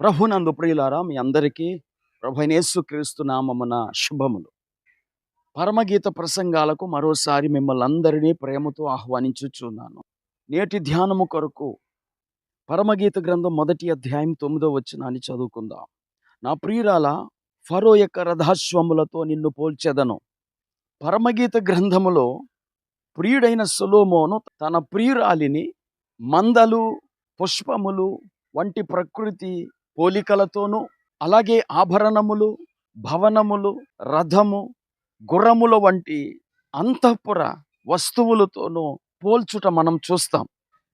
ప్రభునందు ప్రియులారా మీ అందరికీ ప్రభనేసు క్రీస్తు నామమున శుభములు. పరమగీత ప్రసంగాలకు మరోసారి మిమ్మల్ని అందరినీ ప్రేమతో ఆహ్వానించుచున్నాను. నేటి ధ్యానము కొరకు పరమగీత గ్రంథం మొదటి అధ్యాయం తొమ్మిదో వచ్చినాన్ని చదువుకుందాం. నా ప్రియురాల ఫరో యొక్క రథాశ్వములతో నిన్ను పోల్చెదను. పరమగీత గ్రంథములో ప్రియుడైన సులోమోను తన ప్రియురాలిని మందలు పుష్పములు వంటి ప్రకృతి పోలికలతోనూ అలాగే ఆభరణములు భవనములు రథము గుర్రముల వంటి అంతఃపుర వస్తువులతోనూ పోల్చుట మనం చూస్తాం.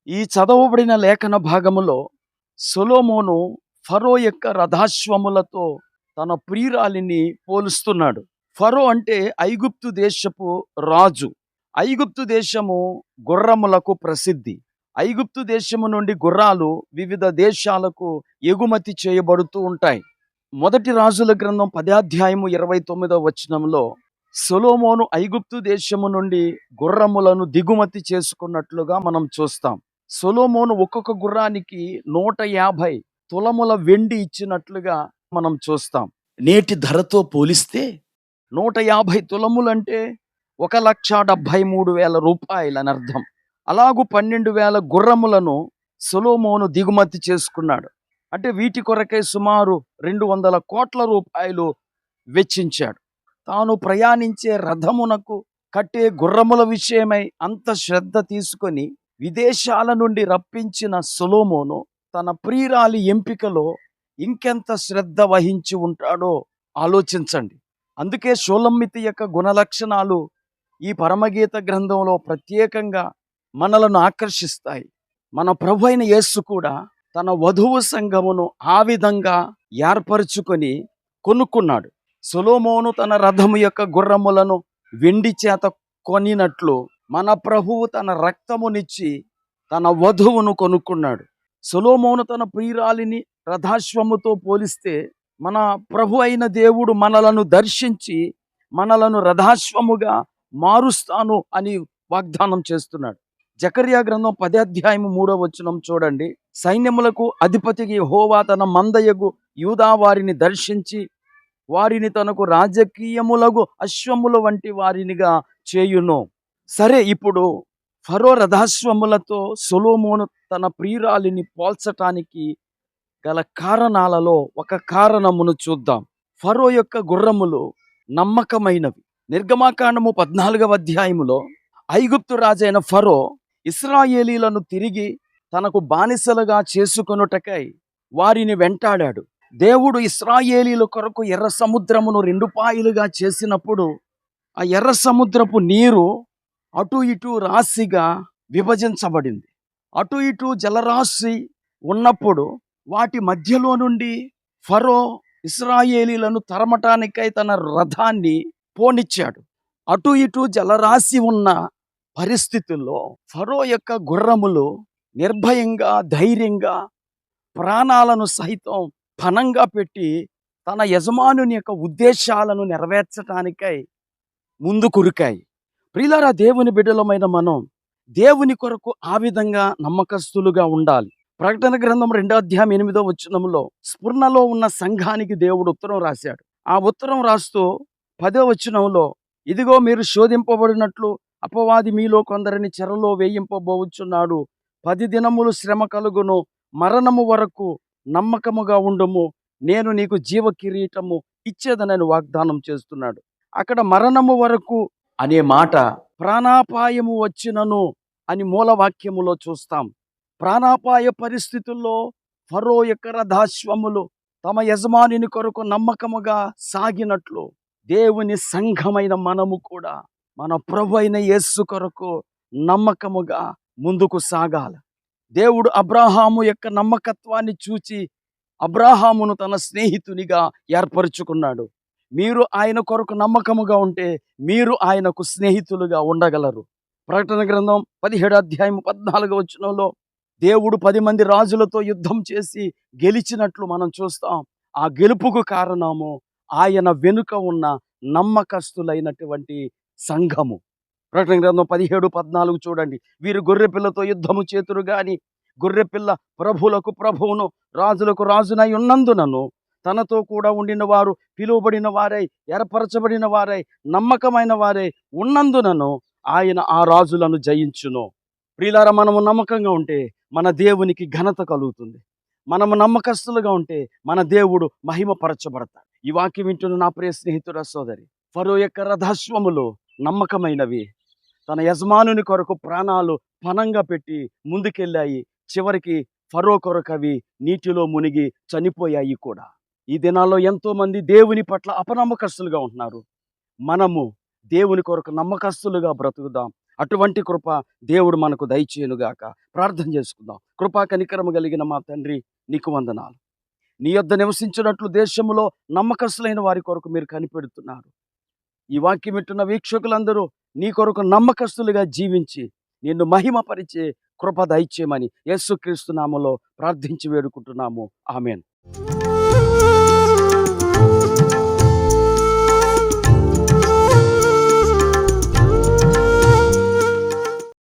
ఈ చదవబడిన లేఖన భాగములో సొలోమోను ఫరో యొక్క రథాశ్వములతో తన ప్రియురాలిని పోలుస్తున్నాడు. ఫరో అంటే ఐగుప్తు దేశపు రాజు. ఐగుప్తు దేశము గుర్రములకు ప్రసిద్ధి. ఐగుప్తు దేశము నుండి గుర్రాలు వివిధ దేశాలకు ఎగుమతి చేయబడుతూ ఉంటాయి. మొదటి రాజుల గ్రంథం పదాధ్యాయము ఇరవై తొమ్మిదవ వచనంలో సొలోమోను ఐగుప్తు దేశము నుండి గుర్రములను దిగుమతి చేసుకున్నట్లుగా మనం చూస్తాం. సొలోమోను ఒక్కొక్క గుర్రానికి నూట యాభై తులముల వెండి ఇచ్చినట్లుగా మనం చూస్తాం. నేటి ధరతో పోలిస్తే నూట యాభై తులములంటే ఒక లక్ష డెబ్భై మూడు వేల రూపాయలు అని అర్థం అలాగూ పన్నెండు వేల గుర్రములను సొలోమోను దిగుమతి చేసుకున్నాడు. అంటే వీటి కొరకై సుమారు రెండు వందల కోట్ల రూపాయలు వెచ్చించాడు. తాను ప్రయాణించే రథమునకు కట్టే గుర్రముల విషయమై అంత శ్రద్ధ తీసుకొని విదేశాల నుండి రప్పించిన సొలోమోను తన ప్రియురాలి ఎంపికలో ఇంకెంత శ్రద్ధ వహించి ఉంటాడో ఆలోచించండి. అందుకే షోలమ్మితి యొక్క గుణలక్షణాలు ఈ పరమగీత గ్రంథంలో ప్రత్యేకంగా మనలను ఆకర్షిస్తాయి. మన ప్రభు అయిన యేసు కూడా తన వధువు సంఘమును ఆ విధంగా ఏర్పరచుకొని కొనుక్కున్నాడు. సులోమోను తన రథము యొక్క గుర్రములను వెండి చేత కొనినట్లు మన ప్రభువు తన రక్తమునిచ్చి తన వధువును కొనుక్కున్నాడు. సులోమోను తన ప్రియురాలిని రథాశ్వముతో పోలిస్తే మన ప్రభు అయిన దేవుడు మనలను దర్శించి మనలను రథాశ్వముగా మారుస్తాను అని వాగ్దానం చేస్తున్నాడు. జకర్యా గ్రంథం పదాధ్యాయము మూడో వచనం చూడండి. సైన్యములకు అధిపతికి హోవా తన మందయగు యూదా వారిని దర్శించి వారిని తనకు రాజకీయములగు అశ్వముల వంటి వారినిగా చేయును. సరే ఇప్పుడు ఫరో రథాశ్వములతో సొలోమోను తన ప్రియురాలిని పోల్చటానికి గల కారణాలలో ఒక కారణమును చూద్దాం. ఫరో యొక్క గుర్రములు నమ్మకమైనవి. నిర్గమాకాండము పద్నాలుగవ అధ్యాయములో ఐగుప్తు రాజైన ఫరో ఇస్రాయేలీలను తిరిగి తనకు బానిసలుగా చేసుకొనుటకై వారిని వెంటాడాడు. దేవుడు ఇస్రాయేలీల కొరకు ఎర్ర సముద్రమును రెండు పాయలుగా చేసినప్పుడు ఆ ఎర్ర సముద్రపు నీరు అటు ఇటు రాశిగా విభజించబడింది. అటు ఇటు జలరాశి ఉన్నప్పుడు వాటి మధ్యలో నుండి ఫరో ఇస్రాయేలీలను తరమటానికై తన రథాన్ని పోనిచ్చాడు. అటు ఇటు జలరాశి ఉన్న పరిస్థితుల్లో ఫరో యొక్క గుర్రములు నిర్భయంగా ధైర్యంగా ప్రాణాలను సహితం పణంగా పెట్టి తన యజమానుని యొక్క ఉద్దేశాలను నెరవేర్చటానికై ముందు కురికాయి ప్రియులారా దేవుని బిడ్డలమైన మనం దేవుని కొరకు ఆ విధంగా నమ్మకస్తులుగా ఉండాలి. ప్రకటన గ్రంథం రెండో అధ్యాయం ఎనిమిదో వచనంలో స్ఫురణలో ఉన్న సంఘానికి దేవుడు ఉత్తరం రాశాడు. ఆ ఉత్తరం రాస్తూ పదో వచనంలో ఇదిగో మీరు శోధింపబడినట్లు అపవాది మీలో కొందరిని చెరలో వేయింపబోచున్నాడు. పది దినములు శ్రమ కలుగును మరణము వరకు నమ్మకముగా ఉండుము. నేను నీకు జీవ కిరీటము ఇచ్చేదనని వాగ్దానం చేస్తున్నాడు. అక్కడ మరణము వరకు అనే మాట ప్రాణాపాయము వచ్చినను అని మూలవాక్యములో చూస్తాం. ప్రాణాపాయ పరిస్థితుల్లో ఫరో యొక్క రథాశ్వములు తమ యజమానిని కొరకు నమ్మకముగా సాగినట్లు దేవుని సంఘమైన మనము కూడా మన ప్రభు అయిన యేసు కొరకు నమ్మకముగా ముందుకు సాగాలి. దేవుడు అబ్రాహాము యొక్క నమ్మకత్వాన్ని చూచి అబ్రాహామును తన స్నేహితునిగా ఏర్పరచుకున్నాడు. మీరు ఆయన కొరకు నమ్మకముగా ఉంటే మీరు ఆయనకు స్నేహితులుగా ఉండగలరు. ప్రకటన గ్రంథం పదిహేడు అధ్యాయం పద్నాలుగు వచనంలో దేవుడు పది మంది రాజులతో యుద్ధం చేసి గెలిచినట్లు మనం చూస్తాం. ఆ గెలుపుకు కారణము ఆయన వెనుక ఉన్న నమ్మకస్తులైనటువంటి సంఘము. ప్రకటన గ్రంథం పదిహేడు పద్నాలుగు చూడండి. వీరు గొర్రె పిల్లతో యుద్ధము చేతురు గాని గొర్రెపిల్ల ప్రభులకు ప్రభువును రాజులకు రాజునై ఉన్నందునను తనతో కూడా ఉండిన వారు పిలువబడిన వారై ఏర్పరచబడిన వారై నమ్మకమైన వారై ఉన్నందునను ఆయన ఆ రాజులను జయించును. ప్రియులారా మనము నమ్మకంగా ఉంటే మన దేవునికి ఘనత కలుగుతుంది. మనము నమ్మకస్తులుగా ఉంటే మన దేవుడు మహిమపరచబడతాడు. ఈ వాక్యం వింటున్న నా ప్రియ స్నేహితుడ సోదరి ఫరో యొక్క రథాశ్వములో నమ్మకమైనవి. తన యజమానుని కొరకు ప్రాణాలు పనంగా పెట్టి ముందుకెళ్ళాయి. చివరికి ఫరో కొరకు అవి నీటిలో మునిగి చనిపోయాయి కూడా. ఈ దినాల్లో ఎంతోమంది దేవుని పట్ల అపనమ్మకస్తులుగా ఉంటున్నారు. మనము దేవుని కొరకు నమ్మకస్తులుగా బ్రతుకుదాం. అటువంటి కృప దేవుడు మనకు దయచేయనుగాక. ప్రార్థన చేసుకుందాం. కృపా కనికరము కలిగిన మా తండ్రి నీకు వందనాలు. నీ యొద్ద నివసించినట్లు దేశంలో నమ్మకస్తులైన వారి కొరకు మీరు కనిపెడుతున్నారు. ఈ వాక్యం వింటున్న వీక్షకులందరూ నీ కొరకు నమ్మకస్తులుగా జీవించి నిన్ను మహిమపరిచే కృప దయచేయమని యేసుక్రీస్తు నామలో ప్రార్థించి వేడుకుంటున్నాము. ఆమెను.